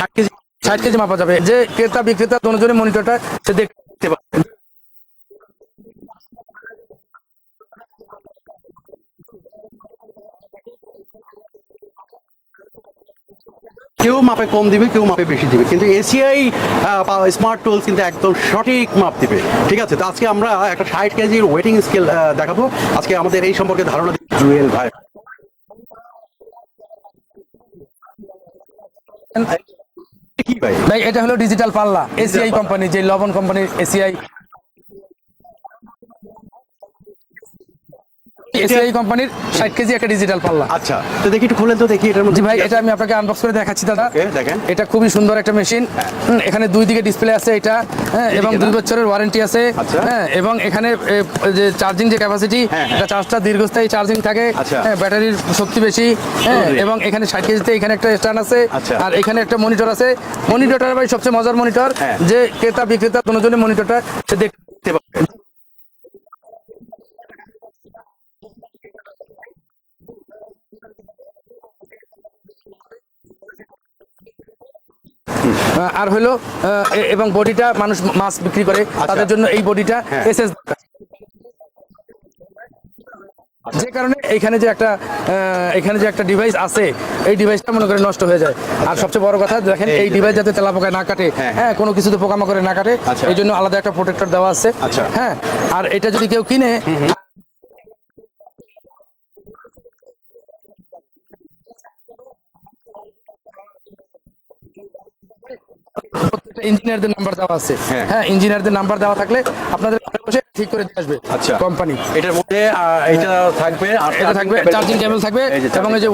ষাট কেজি ষাট কেজি মাপা যাবে। যে ক্রেতা, বিক্রেতা দুজনের মনিটরটা সে দেখতে পাবে। কেউ মাপে কম দিবে, কেউ মাপে বেশি দিবে। কিন্তু এসিআই স্মার্ট টুলস কিন্তু একদম সঠিক মাপ দিবে। ঠিক আছে, তো আজকে আমরা একটা ষাট কেজির ওয়েটিং স্কেল দেখাবো। আজকে আমাদের এই সম্পর্কে ধারণা জুয়েল ভাই। ভাই ভাই এটা হলো ডিজিটাল পাল্লা। এসিআই কোম্পানি যে লবণ কোম্পানির এসিআই এসিআই কোম্পানির ষাট কেজি একটা ডিজিটাল পাল্লা আচ্ছা তো দেখি একটু খুলেন তো দেখি এটার মধ্যে ভাই এটা আমি আপনাকে আনবক্স করে দেখাচ্ছি দাদা দেখেন। এটা খুবই সুন্দর একটা মেশিন এখানে দুই দিকে ডিসপ্লে আছে এটা হ্যাঁ এবং দুই বছরের ওয়ারেন্টি আছে আচ্ছা। হ্যাঁ এবং এখানে যে চার্জিং যে ক্যাপাসিটি হ্যাঁ। এটা চার্জটা দীর্ঘস্থায়ী চার্জিং থাকে আচ্ছা। হ্যাঁ ব্যাটারির শক্তি বেশি হ্যাঁ এবং এখানে ষাট কেজিতে এখানে একটা স্ট্যান্ড আছে আচ্ছা। আর এখানে একটা মনিটর আছে মনিটরটা ভাই সবচেয়ে মজার মনিটর। যে ক্রেতা বিক্রেতা দুজনের মনিটরটা সে দেখতে আর হলো এবং বডিটা মানুষ মাছ বিক্রি করে তাদের জন্য এই বডিটা হ্যাঁ। এসএস যে কারণে এখানে যে একটা এখানে যে একটা ডিভাইস আছে এই ডিভাইসটা মনে করে নষ্ট হয়ে যায় আর সবচেয়ে বড় কথা দেখেন এই ডিভাইস যাতে তেলা পোকায় না কাটে হ্যাঁ। হ্যাঁ কোনো কিছুতে পোকামাকড়ে না কাটে আচ্ছা। এই জন্য আলাদা একটা প্রোটেক্টর দেওয়া আছে আচ্ছা। হ্যাঁ আর এটা যদি কেউ কিনে প্রত্যেকটা ইঞ্জিনিয়ারদের নাম্বার দেওয়া আছে। হ্যাঁ। হ্যাঁ ইঞ্জিনিয়ারদের নাম্বার দেওয়া থাকলে আপনাদের বসে ঠিক করে দিয়ে আসবে আচ্ছা। কোম্পানি এটার মধ্যে এটা থাকবে এটা থাকবে চার্জিং কেবল থাকবে এবং এই যে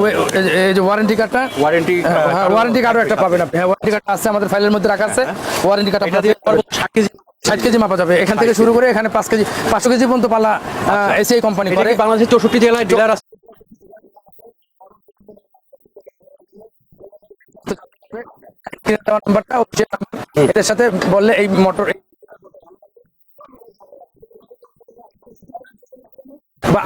এই যে- ওয়ারেন্টি কার্ডটা ওয়ারেন্টি হ্যাঁ ওয়ারেন্টি কার্ডও একটা পাবেন আপনি। হ্যাঁ ওয়ারেন্টি কার্ড আছে আমাদের ফাইলের মধ্যে রাখা আছে। ওয়ারেন্টি কার্ড এটা আপনাদের কেজি ষাট কেজি মাপা যাবে। এখান থেকে শুরু করে এখানে পাঁচ কেজি পাঁচশো কেজি পর্যন্ত পালা এসিআই কোম্পানি করে। বাংলাদেশের চৌষট্টি জেলায় ডিলার আছে? দেওয়া নাম্বারটা হচ্ছে এটার সাথে বললে এই মোটর বা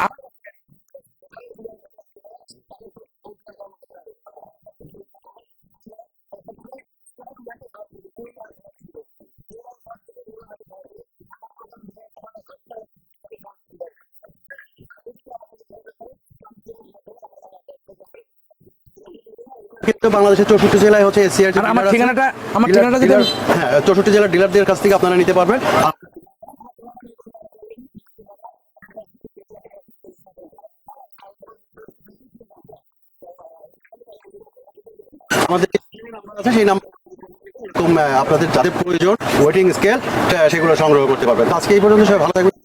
বাংলাদেশের চৌষট্টি জেলায় হচ্ছে এসিআর আমার ঠিকানাটা আমার ঠিকানাটা যদি হ্যাঁ চৌষট্টি জেলার ডিলারদের কাছ থেকে আপনারা নিতে পারবেন। আমাদের আছে সেই নাম্বার আপনাদের যাদের প্রয়োজন ওয়েটিং স্কেল সেগুলো সংগ্রহ করতে পারবেন। আজকে এই পর্যন্ত সবাই ভালো থাকবেন।